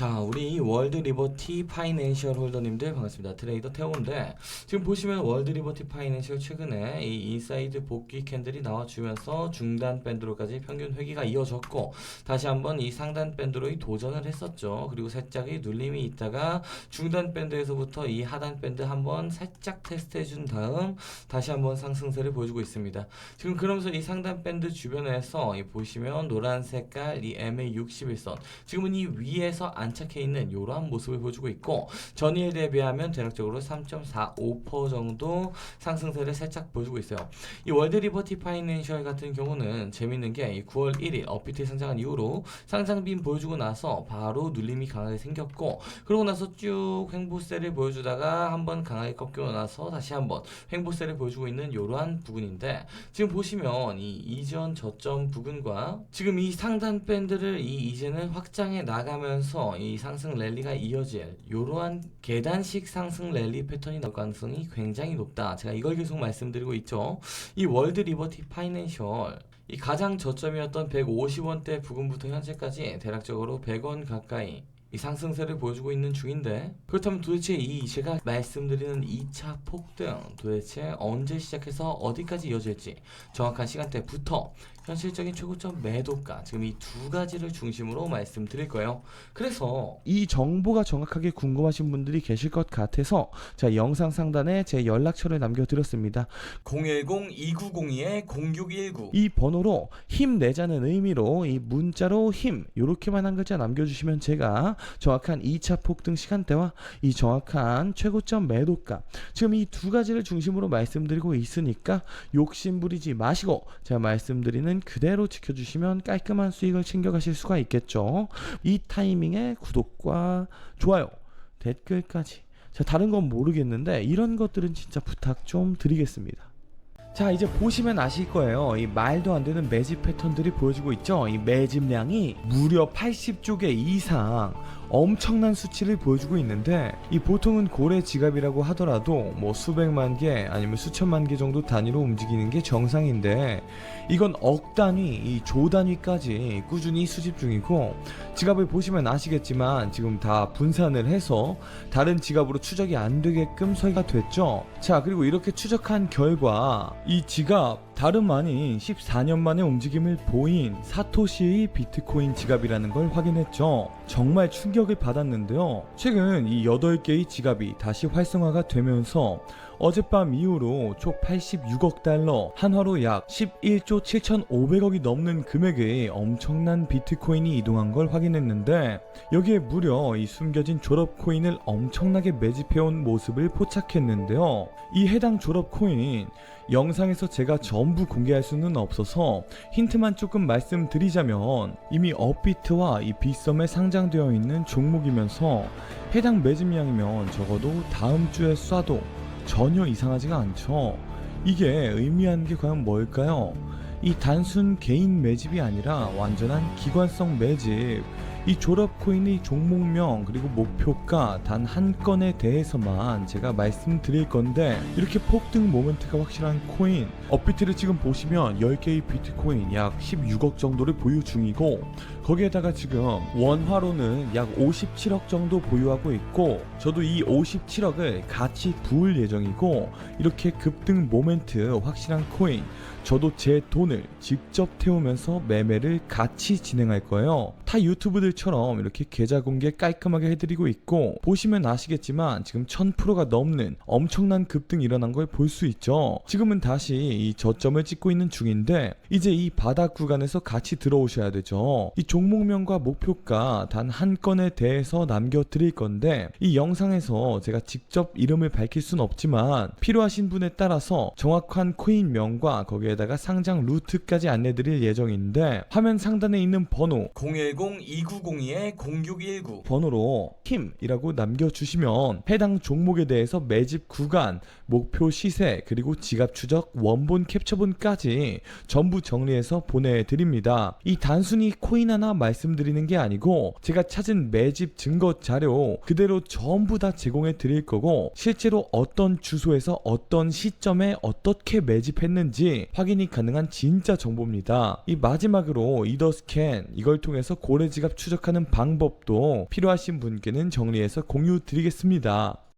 자, 우리 월드 리버티 파이낸셜 홀더님들 반갑습니다. 트레이더 태호인데 지금 보시면 월드 리버티 파이낸셜 최근에 이 인사이드 복귀 캔들이 나와주면서 중단 밴드로까지 평균 회기가 이어졌고 다시 한번 이 상단 밴드로의 도전을 했었죠. 그리고 살짝의 눌림이 있다가 중단 밴드에서부터 이 하단 밴드 한번 살짝 테스트해준 다음 다시 한번 상승세를 보여주고 있습니다. 지금 그러면서 이 상단 밴드 주변에서 이 보시면 노란 색깔 이 MA 61선 지금은 이 위에서 안 착해 있는 이러한 모습을 보여주고 있고 전일 대비하면 대략적으로 3.45% 정도 상승세를 살짝 보여주고 있어요. 이 월드 리버티 파이낸셜 같은 경우는 재밌는 게이 9월 1일 업비트 상장한 이후로 상장빔 보여주고 나서 바로 눌림이 강하게 생겼고 그러고 나서 쭉 횡보세를 보여주다가 한번 강하게 꺾이고 나서 다시 한번 횡보세를 보여주고 있는 이러한 부분인데 지금 보시면 이 이전 저점 부근과 지금 이 상단 밴드를 이 이제는 확장해 나가면서 이 상승 랠리가 이어질 이러한 계단식 상승 랠리 패턴이 나올 가능성이 굉장히 높다. 제가 이걸 계속 말씀드리고 있죠. 이 월드 리버티 파이낸셜 이 가장 저점이었던 150원대 부근부터 현재까지 대략적으로 100원 가까이 이 상승세를 보여주고 있는 중인데 그렇다면 도대체 이 제가 말씀드리는 2차 폭등 도대체 언제 시작해서 어디까지 이어질지 정확한 시간대부터 현실적인 최고점 매도가 지금 이 두 가지를 중심으로 말씀드릴 거예요. 그래서 이 정보가 정확하게 궁금하신 분들이 계실 것 같아서 자 영상 상단에 제 연락처를 남겨드렸습니다. 010-2902-0619 이 번호로 힘내자는 의미로 이 문자로 힘 요렇게만 한 글자 남겨주시면 제가 정확한 2차 폭등 시간대와 이 정확한 최고점 매도가 지금 이 두 가지를 중심으로 말씀드리고 있으니까 욕심 부리지 마시고 제가 말씀드리는 그대로 지켜주시면 깔끔한 수익을 챙겨가실 수가 있겠죠. 이 타이밍에 구독과 좋아요 댓글까지 자 다른 건 모르겠는데 이런 것들은 진짜 부탁 좀 드리겠습니다. 자 이제 보시면 아실 거예요. 이 말도 안 되는 매집 패턴들이 보여지고 있죠? 이 매집량이 무려 80조개 이상 엄청난 수치를 보여주고 있는데 이 보통은 고래 지갑이라고 하더라도 뭐 수백만 개 아니면 수천만 개 정도 단위로 움직이는 게 정상인데 이건 억 단위 이 조 단위까지 꾸준히 수집 중이고 지갑을 보시면 아시겠지만 지금 다 분산을 해서 다른 지갑으로 추적이 안 되게끔 설계가 됐죠? 자 그리고 이렇게 추적한 결과 이 지갑 다름 아닌 14년 만에 움직임을 보인 사토시의 비트코인 지갑이라는 걸 확인했죠. 정말 충격을 받았는데요. 최근 이 8개의 지갑이 다시 활성화가 되면서 어젯밤 이후로 총 86억 달러, 한화로 약 11조 7,500억이 넘는 금액의 엄청난 비트코인이 이동한 걸 확인했는데 여기에 무려 이 숨겨진 졸업 코인을 엄청나게 매집해온 모습을 포착했는데요. 이 해당 졸업 코인 영상에서 제가 전부 공개할 수는 없어서 힌트만 조금 말씀드리자면 이미 업비트와 이 빗썸에 상장되어 있는 종목이면서 해당 매집량이면 적어도 다음 주에 쏴도 전혀 이상하지가 않죠. 이게 의미하는 게 과연 뭘까요? 이 단순 개인 매집이 아니라 완전한 기관성 매집. 이 졸업 코인의 종목명 그리고 목표가 단 한 건에 대해서만 제가 말씀드릴 건데 이렇게 폭등 모멘트가 확실한 코인 업비트를 지금 보시면 10개의 비트코인 약 16억 정도를 보유 중이고 거기에다가 지금 원화로는 약 57억 정도 보유하고 있고 저도 이 57억을 같이 부을 예정이고 이렇게 급등 모멘트 확실한 코인 저도 제 돈을 직접 태우면서 매매를 같이 진행할 거예요. 타 유튜브들 처럼 이렇게 계좌 공개 깔끔하게 해드리고 있고 보시면 아시겠지만 지금 1000%가 넘는 엄청난 급등이 일어난 걸 볼 수 있죠. 지금은 다시 이 저점을 찍고 있는 중인데 이제 이 바닥 구간에서 같이 들어오셔야 되죠. 이 종목명과 목표가 단 한 건에 대해서 남겨드릴 건데 이 영상에서 제가 직접 이름을 밝힐 순 없지만 필요하신 분에 따라서 정확한 코인명과 거기에다가 상장 루트까지 안내드릴 예정인데 화면 상단에 있는 번호 010-2902-0619 번호로 힘이라고 남겨주시면 해당 종목에 대해서 매집 구간, 목표 시세 그리고 지갑 추적 원본 캡처본까지 전부 정리해서 보내드립니다. 이 단순히 코인 하나 말씀드리는 게 아니고 제가 찾은 매집 증거 자료 그대로 전부 다 제공해 드릴 거고 실제로 어떤 주소에서 어떤 시점에 어떻게 매집했는지 확인이 가능한 진짜 정보입니다. 이 마지막으로 이더 스캔 이걸 통해서 고래 지갑 추적하는 방법도 필요하신 분께는 정리해서 공유 드리겠습니다.